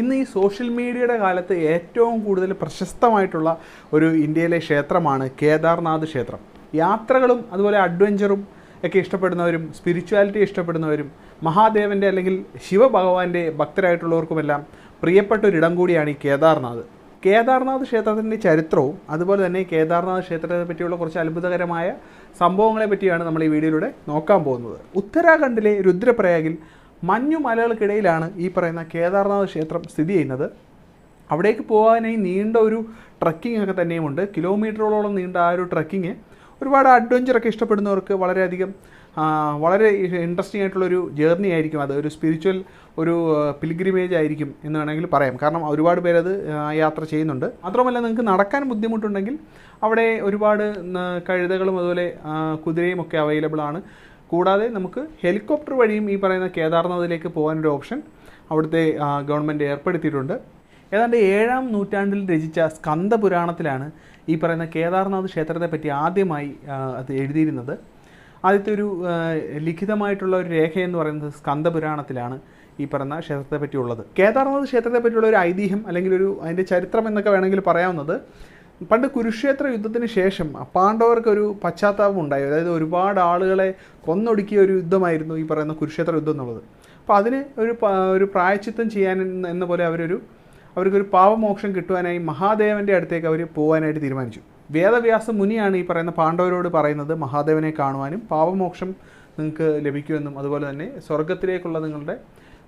ഇന്ന് ഈ സോഷ്യൽ മീഡിയയുടെ കാലത്ത് ഏറ്റവും കൂടുതൽ പ്രശസ്തമായിട്ടുള്ള ഒരു ഇന്ത്യയിലെ ക്ഷേത്രമാണ് കേദാർനാഥ് ക്ഷേത്രം. യാത്രകളും അതുപോലെ അഡ്വഞ്ചറും ഒക്കെ ഇഷ്ടപ്പെടുന്നവരും സ്പിരിച്വാലിറ്റി ഇഷ്ടപ്പെടുന്നവരും മഹാദേവന്റെ അല്ലെങ്കിൽ ശിവഭഗവാന്റെ ഭക്തരായിട്ടുള്ളവർക്കുമെല്ലാം പ്രിയപ്പെട്ട ഒരിടം കൂടിയാണ് ഈ കേദാർനാഥ്. കേദാർനാഥ് ക്ഷേത്രത്തിന്റെ ചരിത്രവും അതുപോലെ തന്നെ കേദാർനാഥ് ക്ഷേത്രത്തെ പറ്റിയുള്ള കുറച്ച് അത്ഭുതകരമായ സംഭവങ്ങളെ പറ്റിയാണ് നമ്മൾ ഈ വീഡിയോയിലൂടെ നോക്കാൻ പോകുന്നത്. ഉത്തരാഖണ്ഡിലെ രുദ്രപ്രയാഗിൽ മഞ്ഞുമലകൾക്കിടയിലാണ് ഈ പറയുന്ന കേദാർനാഥ് ക്ഷേത്രം സ്ഥിതി ചെയ്യുന്നത്. അവിടേക്ക് പോകാനായി നീണ്ട ഒരു ട്രക്കിംഗ് ഒക്കെ തന്നെയുമുണ്ട്. കിലോമീറ്ററോളം നീണ്ട ആ ഒരു ട്രക്കിങ് ഒരുപാട് അഡ്വഞ്ചറൊക്കെ ഇഷ്ടപ്പെടുന്നവർക്ക് വളരെയധികം വളരെ ഇൻട്രസ്റ്റിംഗ് ആയിട്ടുള്ളൊരു ജേർണി ആയിരിക്കും അത്. ഒരു സ്പിരിച്വൽ ഒരു പിൽഗ്രിമേജ് ആയിരിക്കും എന്ന് വേണമെങ്കിൽ പറയാം. കാരണം ഒരുപാട് പേരത് യാത്ര ചെയ്യുന്നുണ്ട്. മാത്രമല്ല നിങ്ങൾക്ക് നടക്കാൻ ബുദ്ധിമുട്ടുണ്ടെങ്കിൽ അവിടെ ഒരുപാട് കഴുതകളും അതുപോലെ കുതിരയും ഒക്കെ അവൈലബിൾ ആണ്. കൂടാതെ നമുക്ക് ഹെലികോപ്റ്റർ വഴിയും ഈ പറയുന്ന കേദാർനാഥിലേക്ക് പോകാനൊരു ഓപ്ഷൻ അവിടുത്തെ ഗവൺമെന്റ് ഏർപ്പെടുത്തിയിട്ടുണ്ട്. ഏതാണ്ട് ഏഴാം നൂറ്റാണ്ടിൽ രചിച്ച സ്കന്ദപുരാണത്തിലാണ് ഈ പറയുന്ന കേദാർനാഥ് ക്ഷേത്രത്തെ പറ്റി ആദ്യമായി അത് എഴുതിയിരുന്നത്. ആദ്യത്തെ ഒരു ലിഖിതമായിട്ടുള്ള ഒരു രേഖയെന്ന് പറയുന്നത് സ്കന്ദപുരാണത്തിലാണ് ഈ പറയുന്ന ക്ഷേത്രത്തെ പറ്റിയുള്ളത്. കേദാർനാഥ് ക്ഷേത്രത്തെ പറ്റിയുള്ള ഒരു ഐതിഹ്യം അല്ലെങ്കിൽ ഒരു അതിന്റെ ചരിത്രം എന്നൊക്കെ വേണമെങ്കിൽ പറയാവുന്നത് പണ്ട് കുരുക്ഷേത്ര യുദ്ധത്തിന് ശേഷം പാണ്ഡവർക്കൊരു പശ്ചാത്താപം ഉണ്ടായി. അതായത് ഒരുപാട് ആളുകളെ കൊന്നൊടുക്കിയ ഒരു യുദ്ധമായിരുന്നു ഈ പറയുന്ന കുരുക്ഷേത്ര യുദ്ധം എന്നുള്ളത്. അപ്പോൾ അതിന് ഒരു ഒരു പ്രായച്ചിത്തം ചെയ്യാൻ എന്ന- പോലെ അവരൊരു അവർക്കൊരു പാവമോക്ഷം കിട്ടുവാനായി മഹാദേവന്റെ അടുത്തേക്ക് അവർ പോകാനായിട്ട് തീരുമാനിച്ചു. വേദവ്യാസ മുനിയാണ് ഈ പറയുന്ന പാണ്ഡവരോട് പറയുന്നത് മഹാദേവനെ കാണുവാനും പാവമോക്ഷം നിങ്ങൾക്ക് ലഭിക്കുമെന്നും അതുപോലെ തന്നെ സ്വർഗത്തിലേക്കുള്ള നിങ്ങളുടെ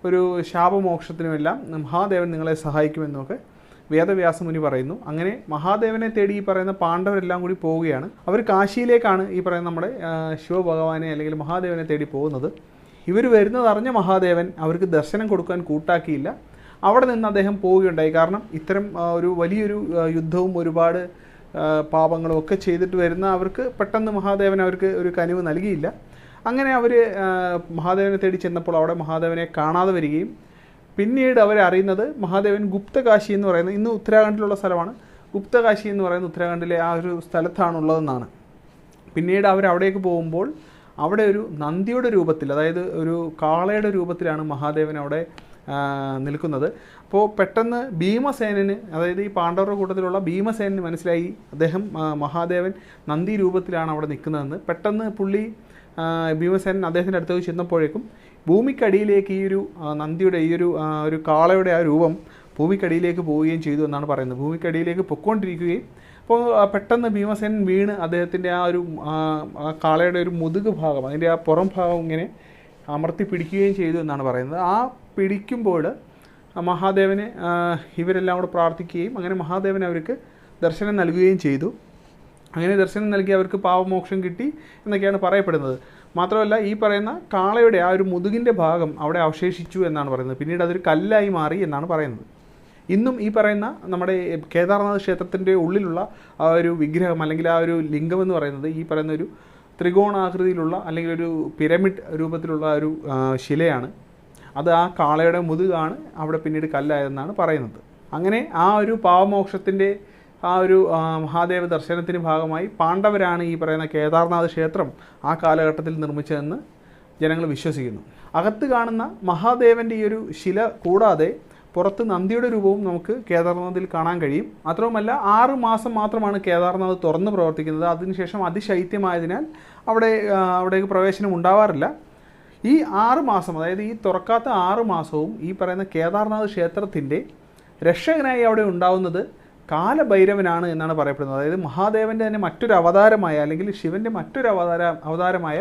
ഒരു ശാപമോക്ഷത്തിനുമെല്ലാം മഹാദേവൻ നിങ്ങളെ സഹായിക്കുമെന്നുമൊക്കെ വേദവ്യാസ മുനി പറയുന്നു. അങ്ങനെ മഹാദേവനെ തേടി ഈ പറയുന്ന പാണ്ഡവരെല്ലാം കൂടി പോവുകയാണ്. അവർ കാശിയിലേക്കാണ് ഈ പറയുന്ന നമ്മുടെ ശിവഭഗവാനെ അല്ലെങ്കിൽ മഹാദേവനെ തേടി പോകുന്നത്. ഇവർ വരുന്നത് അറിഞ്ഞ മഹാദേവൻ അവർക്ക് ദർശനം കൊടുക്കാൻ കൂട്ടാക്കിയില്ല. അവിടെ നിന്ന് അദ്ദേഹം പോവുകയുണ്ടായി. കാരണം ഇത്തരം ഒരു വലിയൊരു യുദ്ധവും ഒരുപാട് പാപങ്ങളും ഒക്കെ ചെയ്തിട്ട് വരുന്ന അവർക്ക് പെട്ടെന്ന് മഹാദേവൻ അവർക്ക് ഒരു കനിവ് നൽകിയില്ല. അങ്ങനെ അവർ മഹാദേവനെ തേടി ചെന്നപ്പോൾ അവിടെ മഹാദേവനെ കാണാതെ വരികയും പിന്നീട് അവർ അറിയുന്നത് മഹാദേവൻ ഗുപ്തകാശി എന്ന് പറയുന്ന ഇന്ന് ഉത്തരാഖണ്ഡിലുള്ള സ്ഥലമാണ്. ഗുപ്തകാശി എന്ന് പറയുന്ന ഉത്തരാഖണ്ഡിലെ ആ ഒരു സ്ഥലത്താണുള്ളതെന്നാണ്. പിന്നീട് അവർ അവിടേക്ക് പോകുമ്പോൾ അവിടെ ഒരു നന്ദിയുടെ രൂപത്തിൽ അതായത് ഒരു കാളയുടെ രൂപത്തിലാണ് മഹാദേവൻ അവിടെ നിൽക്കുന്നത്. അപ്പോൾ പെട്ടെന്ന് ഭീമസേനന് അതായത് ഈ പാണ്ഡവരുടെ കൂട്ടത്തിലുള്ള ഭീമസേനന് മനസ്സിലായി അദ്ദേഹം മഹാദേവൻ നന്ദി രൂപത്തിലാണ് അവിടെ നിൽക്കുന്നതെന്ന്. പെട്ടെന്ന് പുള്ളി ഭീമസേനൻ അദ്ദേഹത്തിന്റെ അടുത്തേക്ക് ചെന്നപ്പോഴേക്കും ഭൂമിക്കടിയിലേക്ക് ഈ ഒരു നന്ദിയുടെ ഈ ഒരു ഒരു കാളയുടെ ആ രൂപം ഭൂമിക്കടിയിലേക്ക് പോവുകയും ചെയ്തു എന്നാണ് പറയുന്നത്. ഭൂമിക്കടിയിലേക്ക് പൊക്കോണ്ടിരിക്കുകയും അപ്പോൾ പെട്ടെന്ന് ഭീമസേൻ വീണ് അദ്ദേഹത്തിന്റെ ആ ഒരു കാളയുടെ ഒരു മുതുക് ഭാഗം അതിന്റെ ആ പുറം ഭാഗം ഇങ്ങനെ അമർത്തി പിടിക്കുകയും ചെയ്തു എന്നാണ് പറയുന്നത്. ആ പിടിക്കുമ്പോൾ മഹാദേവന് ഇവരെല്ലാം കൂടെ പ്രാർത്ഥിക്കുകയും അങ്ങനെ മഹാദേവൻ അവർക്ക് ദർശനം നൽകുകയും ചെയ്തു. അങ്ങനെ ദർശനം നൽകി അവർക്ക് പാവമോക്ഷം കിട്ടി എന്നൊക്കെയാണ് പറയപ്പെടുന്നത്. മാത്രമല്ല ഈ പറയുന്ന കാളയുടെ ആ ഒരു മുതുകിന്റെ ഭാഗം അവിടെ അവശേഷിച്ചു എന്നാണ് പറയുന്നത്. പിന്നീട് അതൊരു കല്ലായി മാറി എന്നാണ് പറയുന്നത്. ഇന്നും ഈ പറയുന്ന നമ്മുടെ കേദാർനാഥ് ക്ഷേത്രത്തിന്റെ ഉള്ളിലുള്ള ആ ഒരു വിഗ്രഹം അല്ലെങ്കിൽ ആ ഒരു ലിംഗം എന്ന് പറയുന്നത് ഈ പറയുന്ന ഒരു ത്രികോണാകൃതിയിലുള്ള അല്ലെങ്കിൽ ഒരു പിരമിഡ് രൂപത്തിലുള്ള ഒരു ശിലയാണ്. അത് ആ കാളയുടെ മുതുകാണ് അവിടെ പിന്നീട് കല്ലായതെന്നാണ് പറയുന്നത്. അങ്ങനെ ആ ഒരു പാവമോക്ഷത്തിന്റെ ആ ഒരു മഹാദേവ ദർശനത്തിന് ഭാഗമായി പാണ്ഡവരാണ് ഈ പറയുന്ന കേദാർനാഥ് ക്ഷേത്രം ആ കാലഘട്ടത്തിൽ നിർമ്മിച്ചതെന്ന് ജനങ്ങൾ വിശ്വസിക്കുന്നു. അകത്ത് കാണുന്ന മഹാദേവന്റെ ഈ ഒരു ശില കൂടാതെ പുറത്ത് നന്ദിയുടെ രൂപവും നമുക്ക് കേദാർനാഥിൽ കാണാൻ കഴിയും. മാത്രവുമല്ല ആറ് മാസം മാത്രമാണ് കേദാർനാഥ് തുറന്ന് പ്രവർത്തിക്കുന്നത്. അതിനുശേഷം അതിശൈത്യമായതിനാൽ അവിടെ അവിടേക്ക് പ്രവേശനം ഉണ്ടാവാറില്ല. ഈ ആറ് മാസം അതായത് ഈ തുറക്കാത്ത ആറ് മാസവും ഈ പറയുന്ന കേദാർനാഥ് ക്ഷേത്രത്തിന്റെ രക്ഷകനായി അവിടെ ഉണ്ടാവുന്നത് കാലഭൈരവനാണ് എന്നാണ് പറയപ്പെടുന്നത്. അതായത് മഹാദേവന്റെ തന്നെ മറ്റൊരു അവതാരമായ അല്ലെങ്കിൽ ശിവന്റെ മറ്റൊരു അവതാര അവതാരമായ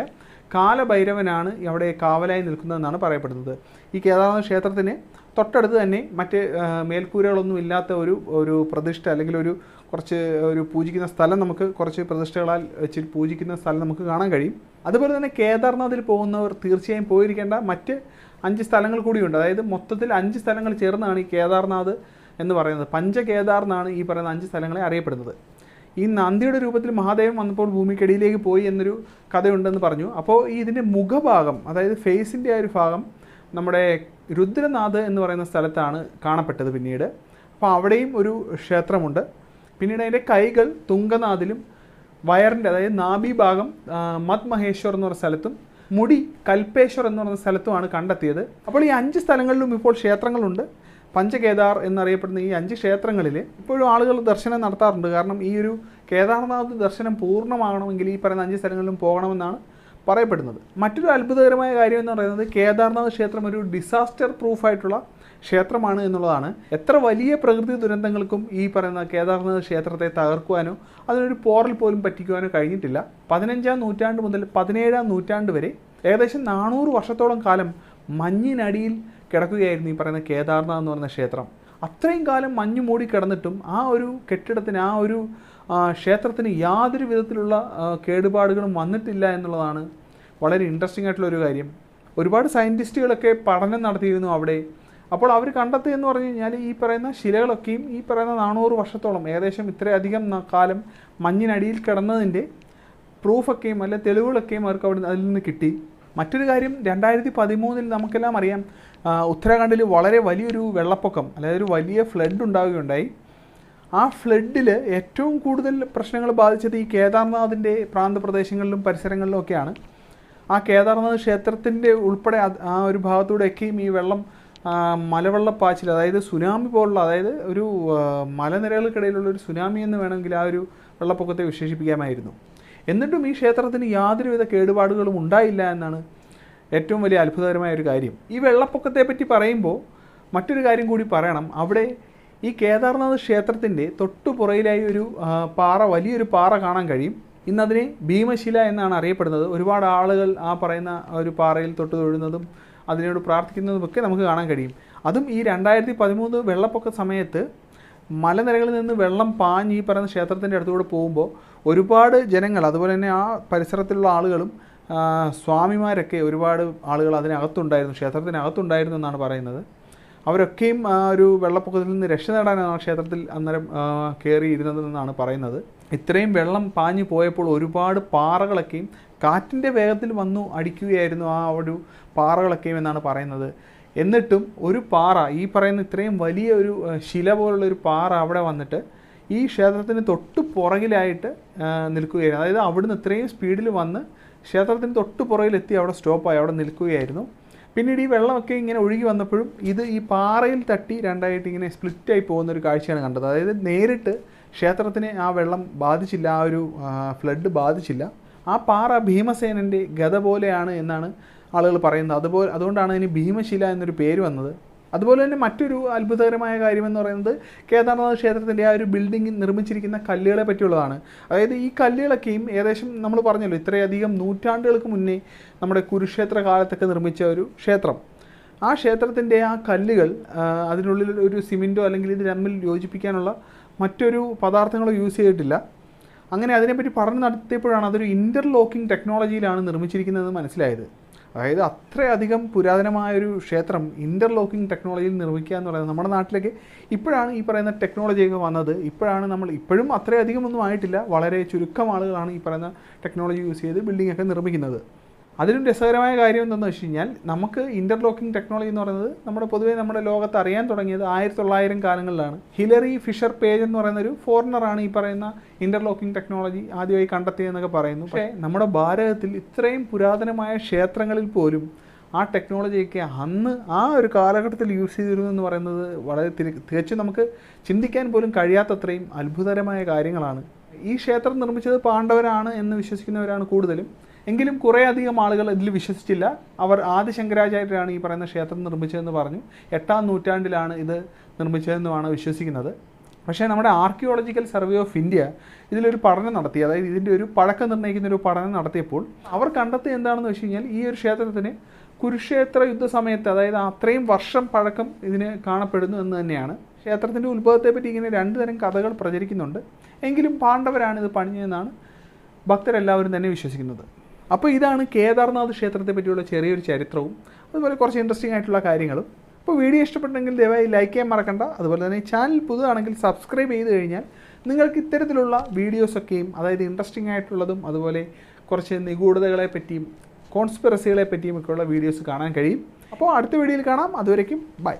കാലഭൈരവനാണ് അവിടെ കാവലായി നിൽക്കുന്നതെന്നാണ് പറയപ്പെടുന്നത്. ഈ കേദാർനാഥ ക്ഷേത്രത്തിന് തൊട്ടടുത്ത് തന്നെ മറ്റ് മേൽക്കൂരകളൊന്നും ഇല്ലാത്ത ഒരു ഒരു പ്രതിഷ്ഠ അല്ലെങ്കിൽ ഒരു കുറച്ച് ഒരു പൂജിക്കുന്ന സ്ഥലം നമുക്ക് കുറച്ച് പ്രതിഷ്ഠകളാൽ വെച്ച് പൂജിക്കുന്ന സ്ഥലം നമുക്ക് കാണാൻ കഴിയും. അതുപോലെ തന്നെ കേദാർനാഥിൽ പോകുന്നവർ തീർച്ചയായും പോയിരിക്കേണ്ട മറ്റ് അഞ്ച് സ്ഥലങ്ങൾ കൂടിയുണ്ട്. അതായത് മൊത്തത്തിൽ അഞ്ച് സ്ഥലങ്ങൾ ചേർന്നാണ് ഈ കേദാർനാഥ് എന്ന് പറയുന്നത്. പഞ്ചകേദാർ എന്നാണ് ഈ പറയുന്ന അഞ്ച് സ്ഥലങ്ങളെ അറിയപ്പെടുന്നത്. ഈ നന്ദിയുടെ രൂപത്തിൽ മഹാദേവൻ വന്നപ്പോൾ ഭൂമിക്കടിയിലേക്ക് പോയി എന്നൊരു കഥയുണ്ടെന്ന് പറഞ്ഞു. അപ്പോൾ ഈ ഇതിന്റെ മുഖഭാഗം അതായത് ഫേസിന്റെ ആ ഒരു ഭാഗം നമ്മുടെ രുദ്രനാഥ് എന്ന് പറയുന്ന സ്ഥലത്താണ് കാണപ്പെട്ടത് പിന്നീട്. അപ്പോൾ അവിടെയും ഒരു ക്ഷേത്രമുണ്ട്. പിന്നീട് അതിന്റെ കൈകൾ തുങ്കനാഥിലും വയറിന്റെ അതായത് നാഭി ഭാഗം മത് മഹേശ്വർ എന്ന് പറഞ്ഞ സ്ഥലത്തും മുടി കൽപ്പേശ്വർ എന്ന് പറയുന്ന സ്ഥലത്തുമാണ് കണ്ടെത്തിയത്. അപ്പോൾ ഈ അഞ്ച് സ്ഥലങ്ങളിലും ഇപ്പോൾ ക്ഷേത്രങ്ങളുണ്ട്. പഞ്ചകേദാർ എന്നറിയപ്പെടുന്ന ഈ അഞ്ച് ക്ഷേത്രങ്ങളിൽ ഇപ്പോഴും ആളുകൾ ദർശനം നടത്താറുണ്ട്. കാരണം ഈ ഒരു കേദാർനാഥ് ദർശനം പൂർണമാകണമെങ്കിൽ ഈ പറയുന്ന അഞ്ച് സ്ഥലങ്ങളിലും പോകണമെന്നാണ് പറയപ്പെടുന്നത്. മറ്റൊരു അത്ഭുതകരമായ കാര്യം എന്ന് പറയുന്നത് കേദാർനാഥ് ക്ഷേത്രം ഒരു ഡിസാസ്റ്റർ പ്രൂഫായിട്ടുള്ള ക്ഷേത്രമാണ് എന്നുള്ളതാണ്. എത്ര വലിയ പ്രകൃതി ദുരന്തങ്ങൾക്കും ഈ പറയുന്ന കേദാർനാഥ് ക്ഷേത്രത്തെ തകർക്കുവാനോ അതിനൊരു പോറൽ പോലും പറ്റിക്കുവാനോ കഴിഞ്ഞിട്ടില്ല. പതിനഞ്ചാം നൂറ്റാണ്ട് മുതൽ പതിനേഴാം നൂറ്റാണ്ട് വരെ ഏകദേശം നാനൂറ് വർഷത്തോളം കാലം മഞ്ഞിനടിയിൽ കിടക്കുകയായിരുന്നു ഈ പറയുന്ന കേദാർനാഥ് എന്ന് പറയുന്ന ക്ഷേത്രം. അത്രയും കാലം മഞ്ഞു മൂടി കിടന്നിട്ടും ആ ഒരു കെട്ടിടത്തിന് ആ ഒരു ക്ഷേത്രത്തിന് യാതൊരു വിധത്തിലുള്ള കേടുപാടുകളും വന്നിട്ടില്ല എന്നുള്ളതാണ് വളരെ ഇൻട്രസ്റ്റിംഗ് ആയിട്ടുള്ള ഒരു കാര്യം. ഒരുപാട് സയന്റിസ്റ്റുകളൊക്കെ പഠനം നടത്തിയിരുന്നു അവിടെ. അപ്പോൾ അവർ കണ്ടെത്തി എന്ന് പറഞ്ഞു കഴിഞ്ഞാൽ ഈ പറയുന്ന ശിലകളൊക്കെയും ഈ പറയുന്ന നാനൂറ് വർഷത്തോളം ഏകദേശം ഇത്രയധികം കാലം മഞ്ഞിനടിയിൽ കിടന്നതിന്റെ പ്രൂഫൊക്കെയും അല്ലെ തെളിവുകളൊക്കെയും അവർക്ക് അവിടെ അതിൽ നിന്ന് കിട്ടി. മറ്റൊരു കാര്യം രണ്ടായിരത്തി പതിമൂന്നിൽ നമുക്കെല്ലാം അറിയാം ഉത്തരാഖണ്ഡിൽ വളരെ വലിയൊരു വെള്ളപ്പൊക്കം അതായത് ഒരു വലിയ ഫ്ലഡ് ഉണ്ടാവുകയുണ്ടായി. ആ ഫ്ലഡിൽ ഏറ്റവും കൂടുതൽ പ്രശ്നങ്ങൾ ബാധിച്ചത് ഈ കേദാർനാഥിന്റെ പ്രാന്തപ്രദേശങ്ങളിലും പരിസരങ്ങളിലും ഒക്കെയാണ്. ആ കേദാർനാഥ് ക്ഷേത്രത്തിന്റെ ഉൾപ്പെടെ ആ ഒരു ഭാഗത്തൂടെയൊക്കെയും ഈ വെള്ളം മലവെള്ളപ്പാച്ചിൽ അതായത് സുനാമി പോലുള്ള അതായത് ഒരു മലനിരകൾക്കിടയിലുള്ള ഒരു സുനാമി എന്ന് വേണമെങ്കിൽ ആ ഒരു വെള്ളപ്പൊക്കത്തെ വിശേഷിപ്പിക്കാമായിരുന്നു. എന്നിട്ടും ഈ ക്ഷേത്രത്തിന് യാതൊരുവിധ കേടുപാടുകളും ഉണ്ടായില്ല എന്നാണ് ഏറ്റവും വലിയ അത്ഭുതകരമായ ഒരു കാര്യം. ഈ വെള്ളപ്പൊക്കത്തെ പറ്റി പറയുമ്പോൾ മറ്റൊരു കാര്യം കൂടി പറയണം. അവിടെ ഈ കേദാർനാഥ് ക്ഷേത്രത്തിന്റെ തൊട്ടുപുറയിലായി ഒരു പാറ വലിയൊരു പാറ കാണാൻ കഴിയും. ഇന്നതിനെ ഭീമശില എന്നാണ് അറിയപ്പെടുന്നത്. ഒരുപാട് ആളുകൾ ആ പറയുന്ന ഒരു പാറയിൽ തൊട്ട് തൊഴുന്നതും അതിനോട് പ്രാർത്ഥിക്കുന്നതുമൊക്കെ നമുക്ക് കാണാൻ കഴിയും. അതും ഈ രണ്ടായിരത്തി പതിമൂന്ന് വെള്ളപ്പൊക്ക സമയത്ത് മലനിരകളിൽ നിന്ന് വെള്ളം പാഞ്ഞ് ഈ പറയുന്ന ക്ഷേത്രത്തിന്റെ അടുത്തുകൂടെ പോകുമ്പോൾ ഒരുപാട് ജനങ്ങൾ അതുപോലെ തന്നെ ആ പരിസരത്തിലുള്ള ആളുകളും സ്വാമിമാരൊക്കെ ഒരുപാട് ആളുകൾ അതിനകത്തുണ്ടായിരുന്നു ക്ഷേത്രത്തിനകത്തുണ്ടായിരുന്നു എന്നാണ് പറയുന്നത്. അവരൊക്കെയും ആ ഒരു വെള്ളപ്പൊക്കത്തിൽ നിന്ന് രക്ഷ നേടാനാണ് ക്ഷേത്രത്തിൽ അന്നേരം കയറിയിരുന്നതെന്നാണ് പറയുന്നത്. ഇത്രയും വെള്ളം പാഞ്ഞു പോയപ്പോൾ ഒരുപാട് പാറകളൊക്കെയും കാറ്റിന്റെ വേഗത്തിൽ വന്നു അടിക്കുകയായിരുന്നു ആ ഒരു പാറകളൊക്കെയും എന്നാണ് പറയുന്നത്. എന്നിട്ടും ഒരു പാറ ഈ പറയുന്ന ഇത്രയും വലിയ ഒരു ശില പോലുള്ള ഒരു പാറ അവിടെ വന്നിട്ട് ഈ ക്ഷേത്രത്തിന് തൊട്ട് പുറകിലായിട്ട് നിൽക്കുകയായിരുന്നു. അതായത് അവിടുന്ന് ഇത്രയും സ്പീഡിൽ വന്ന് ക്ഷേത്രത്തിന് തൊട്ട് പുറകിലെത്തി അവിടെ സ്റ്റോപ്പായി അവിടെ നിൽക്കുകയായിരുന്നു. പിന്നീട് ഈ വെള്ളമൊക്കെ ഇങ്ങനെ ഒഴുകി വന്നപ്പോഴും ഇത് ഈ പാറയിൽ തട്ടി രണ്ടായിട്ട് ഇങ്ങനെ സ്പ്ലിറ്റായി പോകുന്ന ഒരു കാഴ്ചയാണ് കണ്ടത്. അതായത് നേരിട്ട് ക്ഷേത്രത്തിനെ ആ വെള്ളം ബാധിച്ചില്ല ആ ഒരു ഫ്ലഡ് ബാധിച്ചില്ല. ആ പാറ ഭീമസേനന്റെ ഗത പോലെയാണ് എന്നാണ് ആളുകൾ പറയുന്നത്. അതുപോലെ അതുകൊണ്ടാണ് അതിന് ഭീമശില എന്നൊരു പേര് വന്നത്. അതുപോലെ തന്നെ മറ്റൊരു അത്ഭുതകരമായ കാര്യമെന്ന് പറയുന്നത് കേദാർനാഥ് ക്ഷേത്രത്തിന്റെ ആ ഒരു ബിൽഡിംഗ് നിർമ്മിച്ചിരിക്കുന്ന കല്ലുകളെ പറ്റിയുള്ളതാണ്. അതായത് ഈ കല്ലുകളൊക്കെയും ഏകദേശം നമ്മൾ പറഞ്ഞല്ലോ ഇത്രയധികം നൂറ്റാണ്ടുകൾക്ക് മുന്നേ നമ്മുടെ കുരുക്ഷേത്ര കാലത്തൊക്കെ നിർമ്മിച്ച ഒരു ക്ഷേത്രം. ആ ക്ഷേത്രത്തിന്റെ ആ കല്ലുകൾ അതിനുള്ളിൽ ഒരു സിമെന്റോ അല്ലെങ്കിൽ ഇത് തമ്മിൽ യോജിപ്പിക്കാനുള്ള മറ്റൊരു പദാർത്ഥങ്ങളോ യൂസ് ചെയ്തിട്ടില്ല. അങ്ങനെ അതിനെപ്പറ്റി പറഞ്ഞു നടത്തിയപ്പോഴാണ് അതൊരു ഇന്റർലോക്കിംഗ് ടെക്നോളജിയിലാണ് നിർമ്മിച്ചിരിക്കുന്നതെന്ന് മനസ്സിലായത്. അതായത് അത്രയധികം പുരാതനമായൊരു ക്ഷേത്രം ഇന്റർലോക്കിംഗ് ടെക്നോളജിയിൽ നിർമ്മിക്കുക എന്ന് പറയുന്നത് നമ്മുടെ നാട്ടിലേക്ക് ഇപ്പോഴാണ് ഈ പറയുന്ന ടെക്നോളജിയൊക്കെ വന്നത്. ഇപ്പോഴാണ് നമ്മൾ ഇപ്പോഴും അത്രയധികം ഒന്നും ആയിട്ടില്ല. വളരെ ചുരുക്കം ആളുകളാണ് ഈ പറയുന്ന ടെക്നോളജി യൂസ് ചെയ്ത് ബിൽഡിംഗ് ഒക്കെ നിർമ്മിക്കുന്നത്. അതിലും രസകരമായ കാര്യം എന്താണെന്ന് വെച്ച് കഴിഞ്ഞാൽ നമുക്ക് ഇന്റർലോക്കിംഗ് ടെക്നോളജി എന്ന് പറയുന്നത് നമ്മുടെ പൊതുവേ നമ്മുടെ ലോകത്ത് അറിയാൻ തുടങ്ങിയത് ആയിരത്തി തൊള്ളായിരം കാലങ്ങളിലാണ്. ഹിലറി ഫിഷർ പേജ് എന്ന് പറയുന്ന ഒരു ഫോറിനറാണ് ഈ പറയുന്ന ഇന്റർലോക്കിംഗ് ടെക്നോളജി ആദ്യമായി കണ്ടെത്തിയതെന്നൊക്കെ പറയുന്നു. പക്ഷേ നമ്മുടെ ഭാരതത്തിൽ ഇത്രയും പുരാതനമായ ക്ഷേത്രങ്ങളിൽ പോലും ആ ടെക്നോളജിയൊക്കെ അന്ന് ആ ഒരു കാലഘട്ടത്തിൽ യൂസ് ചെയ്തിരുന്നു എന്ന് പറയുന്നത് വളരെ തികച്ചും നമുക്ക് ചിന്തിക്കാൻ പോലും കഴിയാത്തത്രയും അത്ഭുതകരമായ കാര്യങ്ങളാണ്. ഈ ക്ഷേത്രം നിർമ്മിച്ചത് പാണ്ഡവരാണ് എന്ന് വിശ്വസിക്കുന്നവരാണ് കൂടുതലും. എങ്കിലും കുറേ അധികം ആളുകൾ ഇതിൽ വിശ്വസിച്ചില്ല. അവർ ആദ്യ ശങ്കരാചാര്യരാണ് ഈ പറയുന്ന ക്ഷേത്രം നിർമ്മിച്ചതെന്ന് പറഞ്ഞു. എട്ടാം നൂറ്റാണ്ടിലാണ് ഇത് നിർമ്മിച്ചതെന്നുമാണ് വിശ്വസിക്കുന്നത്. പക്ഷേ നമ്മുടെ ആർക്കിയോളജിക്കൽ സർവേ ഓഫ് ഇന്ത്യ ഇതിലൊരു പഠനം നടത്തി അതായത് ഇതിന്റെ ഒരു പഴക്കം നിർണയിക്കുന്ന ഒരു പഠനം നടത്തിയപ്പോൾ അവർ കണ്ടെത്തിയത് എന്താണെന്ന് വെച്ച് കഴിഞ്ഞാൽ ഈ ഒരു ക്ഷേത്രത്തിന് കുരുക്ഷേത്ര യുദ്ധസമയത്ത് അതായത് അത്രയും വർഷം പഴക്കം ഇതിന് കാണപ്പെടുന്നു എന്ന് തന്നെയാണ്. ക്ഷേത്രത്തിന്റെ ഉത്ഭവത്തെപ്പറ്റി ഇങ്ങനെ രണ്ട് തരം കഥകൾ പ്രചരിക്കുന്നുണ്ട്. എങ്കിലും പാണ്ഡവരാണ് ഇത് പണിഞ്ഞതെന്നാണ് ഭക്തരെല്ലാവരും തന്നെ വിശ്വസിക്കുന്നത്. അപ്പോൾ ഇതാണ് കേദാർനാഥ് ക്ഷേത്രത്തെ പറ്റിയുള്ള ചെറിയൊരു ചരിത്രവും അതുപോലെ കുറച്ച് ഇൻട്രസ്റ്റിംഗ് ആയിട്ടുള്ള കാര്യങ്ങളും. അപ്പോൾ വീഡിയോ ഇഷ്ടപ്പെട്ടെങ്കിൽ ദയവായി ലൈക്ക് ചെയ്യാൻ മറക്കണ്ട. അതുപോലെ തന്നെ ചാനൽ പുതുതാണെങ്കിൽ സബ്സ്ക്രൈബ് ചെയ്ത് കഴിഞ്ഞാൽ നിങ്ങൾക്ക് ഇത്തരത്തിലുള്ള വീഡിയോസൊക്കെയും അതായത് ഇൻട്രസ്റ്റിംഗ് ആയിട്ടുള്ളതും അതുപോലെ കുറച്ച് നിഗൂഢതകളെ പറ്റിയും കോൺസ്പിറസികളെ പറ്റിയും ഒക്കെയുള്ള വീഡിയോസ് കാണാൻ കഴിയും. അപ്പോൾ അടുത്ത വീഡിയോയിൽ കാണാം. അതുവരേക്കും ബൈ